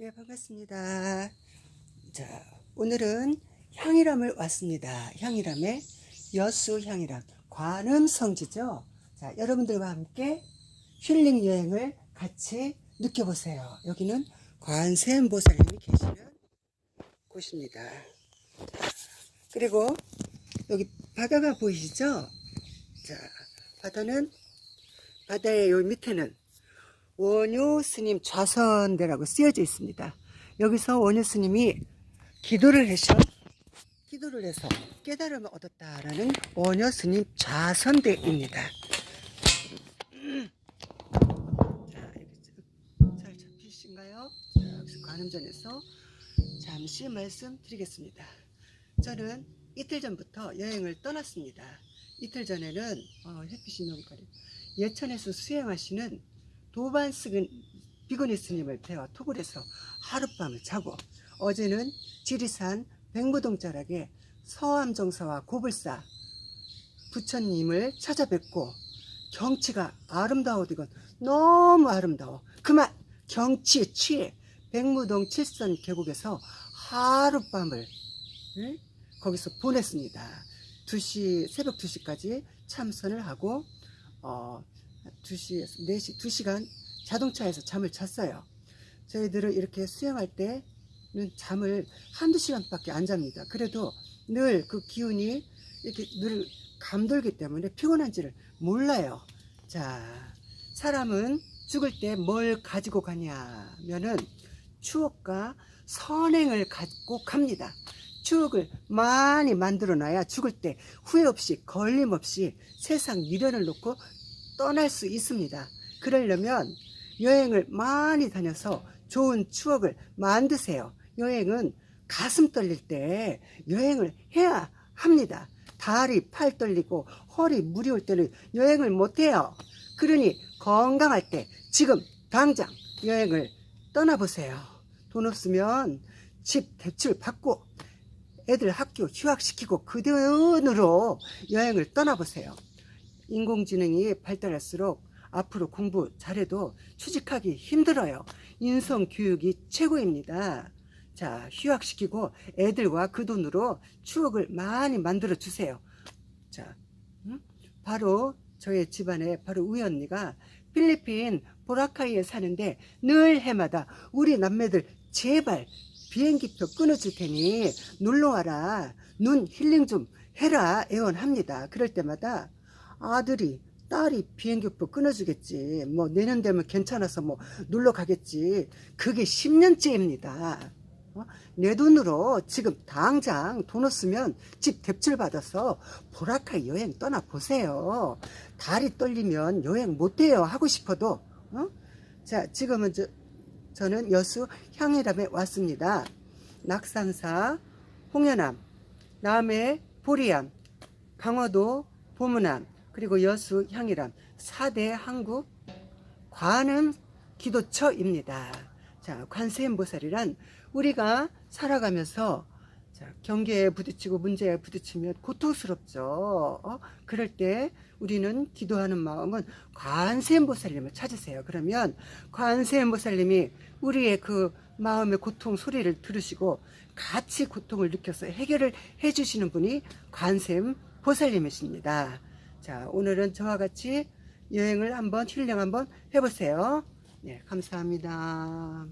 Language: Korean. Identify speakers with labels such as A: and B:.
A: 네, 반갑습니다. 자, 오늘은 향이람을 왔습니다. 향이람의 여수 향이람 관음 성지죠. 자, 여러분들과 함께 힐링 여행을 같이 느껴보세요. 여기는 관세음보살님이 계시는 곳입니다. 그리고 여기 바다가 보이시죠? 자, 바다는 바다의 요 밑에는 원효 스님 좌선대라고 쓰여져 있습니다. 여기서 원효 스님이 기도를 하셔 기도를 해서 깨달음을 얻었다라는 원효 스님 좌선대입니다. 자, 잘 잡히신가요? 자, 관음전에서 잠시 말씀드리겠습니다. 저는 이틀 전부터 여행을 떠났습니다. 이틀 전에는 어, 햇빛이 너무 가려. 예천에서 수행하시는 도반 스근 비구니 스님을 톡을 해서 하룻밤을 자고 어제는 지리산 백무동 자락에 서암정사와 고불사 부처님을 찾아뵙고 경치가 아름다워디건 너무 아름다워 그만 경치에 취해 백무동 칠선 계곡에서 하룻밤을 응? 거기서 보냈습니다. 2시 새벽 2시까지 참선을 하고 어 2시, 4시, 2시간 자동차에서 잠을 잤어요. 저희들은 이렇게 수영할 때는 잠을 한두 시간밖에 안 잡니다. 그래도 늘 그 기운이 이렇게 늘 감돌기 때문에 피곤한지를 몰라요. 자, 사람은 죽을 때 뭘 가지고 가냐면은 추억과 선행을 갖고 갑니다. 추억을 많이 만들어 놔야 죽을 때 후회 없이 걸림 없이 세상 미련을 놓고 떠날 수 있습니다. 그러려면 여행을 많이 다녀서 좋은 추억을 만드세요. 여행은 가슴 떨릴 때 여행을 해야 합니다. 다리, 팔 떨리고 허리, 무리 올 때는 여행을 못 해요. 그러니 건강할 때 지금 당장 여행을 떠나보세요. 돈 없으면 집 대출 받고 애들 학교 휴학시키고 그 돈으로 여행을 떠나보세요. 인공지능이 발달할수록 앞으로 공부 잘해도 취직하기 힘들어요. 인성 교육이 최고입니다. 자, 휴학시키고 애들과 그 돈으로 추억을 많이 만들어 주세요. 자, 음? 바로 저의 집안에 바로 우리 언니가 필리핀 보라카이에 사는데 늘 해마다 우리 남매들 제발 비행기표 끊어줄 테니 놀러 와라. 눈 힐링 좀 해라. 애원합니다. 그럴 때마다 아들이 딸이 비행기표 끊어주겠지. 뭐 내년 되면 괜찮아서 뭐 놀러 가겠지. 그게 10년째입니다. 어? 내 돈으로 지금 당장 돈 없으면 집 대출 받아서 보라카 여행 떠나 보세요. 다리 떨리면 여행 못해요. 하고 싶어도. 어? 자, 지금은 저, 저는 여수 향해람에 왔습니다. 낙산사, 홍연암, 남해 보리암, 강화도 보문암, 그리고 여수 향이람 4대 한국 관음 기도처입니다. 자, 관세음보살이란 우리가 살아가면서 자, 경계에 부딪히고 문제에 부딪히면 고통스럽죠. 어? 그럴 때 우리는 기도하는 마음은 관세음보살님을 찾으세요. 그러면 관세음보살님이 우리의 그 마음의 고통 소리를 들으시고 같이 고통을 느껴서 해결을 해주시는 분이 관세음보살님이십니다. 자, 오늘은 저와 같이 여행을 한번 힐링 한번 해보세요. 네, 감사합니다.